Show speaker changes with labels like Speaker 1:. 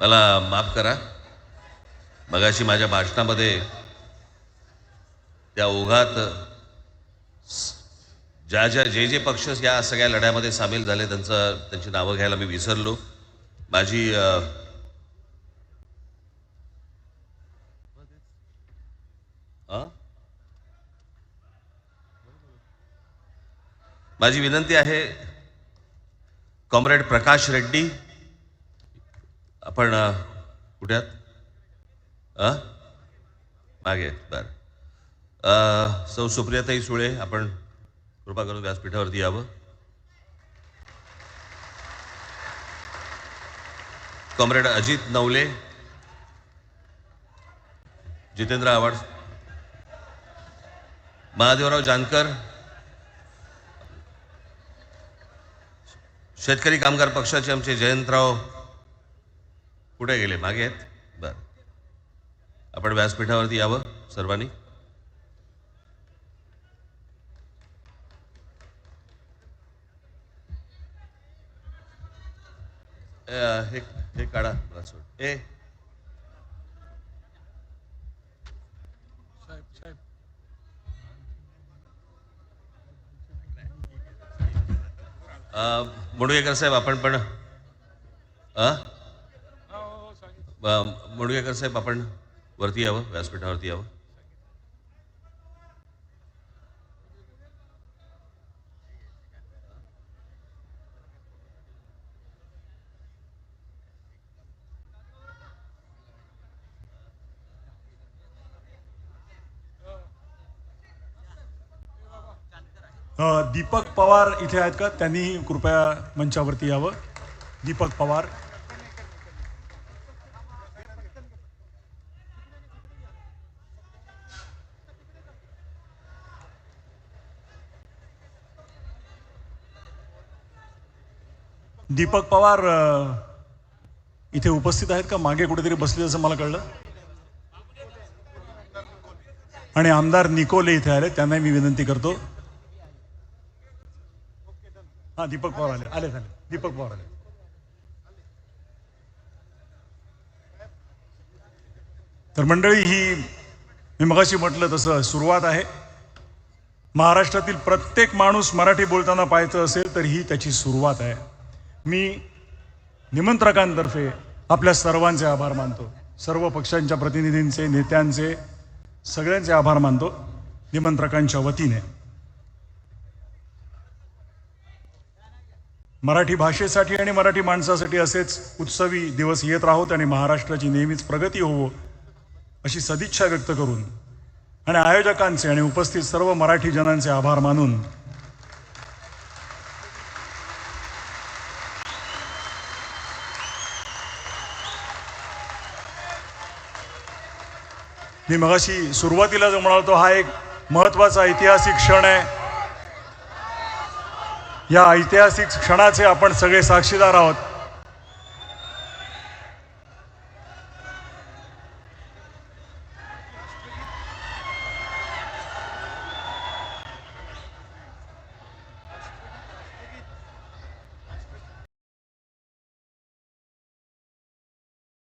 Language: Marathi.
Speaker 1: मला माफ करा. मगाशी माझ्या भाषणामध्ये त्या ओघात ज्या ज्या जे जे पक्ष या सगळ्या लढ्यामध्ये सामील झाले त्यांचं त्यांची नावं घ्यायला मी विसरलो. माझी माझी विनंती आहे कॉम्रेड प्रकाश रेड्डी आपण अ, कुठे अ? मागे बर. सौ सुप्रियाताई सुळे आपण कृपा करून व्यासपीठावरती यावं. कॉम्रेड अजित नवले. जितेंद्र आव्हाड. महादेवराव जानकर. शेतकरी कामगार पक्षाचे आमचे जयंतराव कुठे गेले? मागे आहेत? बर. आपण व्यासपीठावरती यावं सर्वांनी? हे हे काढा सोड ए. अ, मुडगेकर साहेब आपण पण मुडगेकर साहेब आपण वरती यावं व्यासपीठावरती यावं.
Speaker 2: दीपक पवार इथे आहेत का? त्यांनी कृपया मंचावरती यावं. दीपक पवार. दीपक पवार इथे उपस्थित आहेत का? मागे कुठेतरी बसले असं मला कळलं. आणि आमदार निकोले इथे आले त्यांनाही मी विनंती करतो. हा दीपक पवार आले. आले झाले. दीपक पवार आले. तर मंडळी ही मी मगाशी म्हटलं तसं सुरुवात आहे. महाराष्ट्रातील प्रत्येक माणूस मराठी बोलताना पाहायचं असेल तर ही त्याची सुरुवात आहे. मी निमंत्रकांतर्फे आपल्या सर्वांचे आभार मानतो. सर्व पक्षांच्या प्रतिनिधींचे नेत्यांचे सगळ्यांचे आभार मानतो निमंत्रकांच्या वतीने. मराठी भाषेसाठी आणि मराठी माणसासाठी असेच उत्सवी दिवस येत राहोत आणि महाराष्ट्राची नेहमीच प्रगती होवो अशी सदिच्छा व्यक्त करून आणि आयोजकांचे आणि उपस्थित सर्व मराठी जनांचे आभार मानून मी मगाशी सुरुवातीला जो म्हणालो हा एक महत्त्वाचा ऐतिहासिक क्षण आहे. या ऐतिहासिक क्षणाचे आपण सगळे साक्षीदार आहोत.